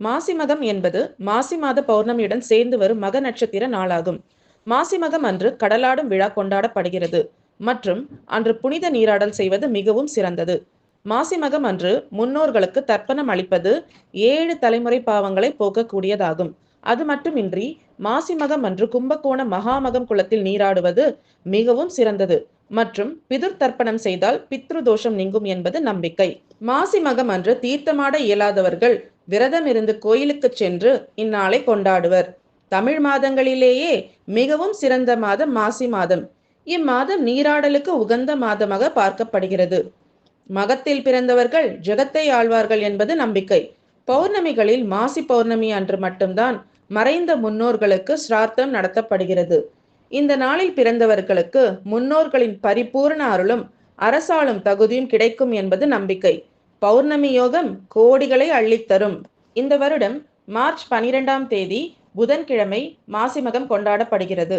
மாசி மகம் என்பது மாசி மாத பௌர்ணமியுடன் சேர்ந்து வரும் மக நட்சத்திர நாளாகும். மாசி மகம் அன்று கடலாடும் விழா கொண்டாடப்படுகிறது. மற்றும் அன்று புனித நீராடல் செய்வது மிகவும் சிறந்தது. மாசி மகம் அன்று முன்னோர்களுக்கு தர்ப்பணம் அளிப்பது ஏழு தலைமுறை பாவங்களை போக்கக்கூடியதாகும். அது மட்டுமின்றி மாசி மகம் அன்று கும்பகோண மகாமகம் குளத்தில் நீராடுவது மிகவும் சிறந்தது. மற்றும் பிதுர் தர்ப்பணம் செய்தால் பித்ரு தோஷம் நீங்கும் என்பது நம்பிக்கை. மாசி மகம் அன்று தீர்த்தமாட இயலாதவர்கள் விரதம் இருந்து கோயிலுக்கு சென்று இந்நாளை கொண்டாடுவர். தமிழ் மாதங்களிலேயே மிகவும் சிறந்த மாதம் மாசி மாதம். இம்மாதம் நீராடலுக்கு உகந்த மாதமாக பார்க்கப்படுகிறது. மகத்தில் பிறந்தவர்கள் ஜெகத்தை ஆழ்வார்கள் என்பது நம்பிக்கை. பௌர்ணமிகளில் மாசி பௌர்ணமி அன்று மட்டும்தான் மறைந்த முன்னோர்களுக்கு சிரார்த்தம் நடத்தப்படுகிறது. இந்த நாளில் பிறந்தவர்களுக்கு முன்னோர்களின் பரிபூர்ண அருளும் அரசாளும் தகுதியும் கிடைக்கும் என்பது நம்பிக்கை. பௌர்ணமி யோகம் கோடிகளை அள்ளித்தரும். இந்த வருடம் மார்ச் பனிரெண்டாம் தேதி புதன்கிழமை மாசிமகம் கொண்டாடப்படுகிறது.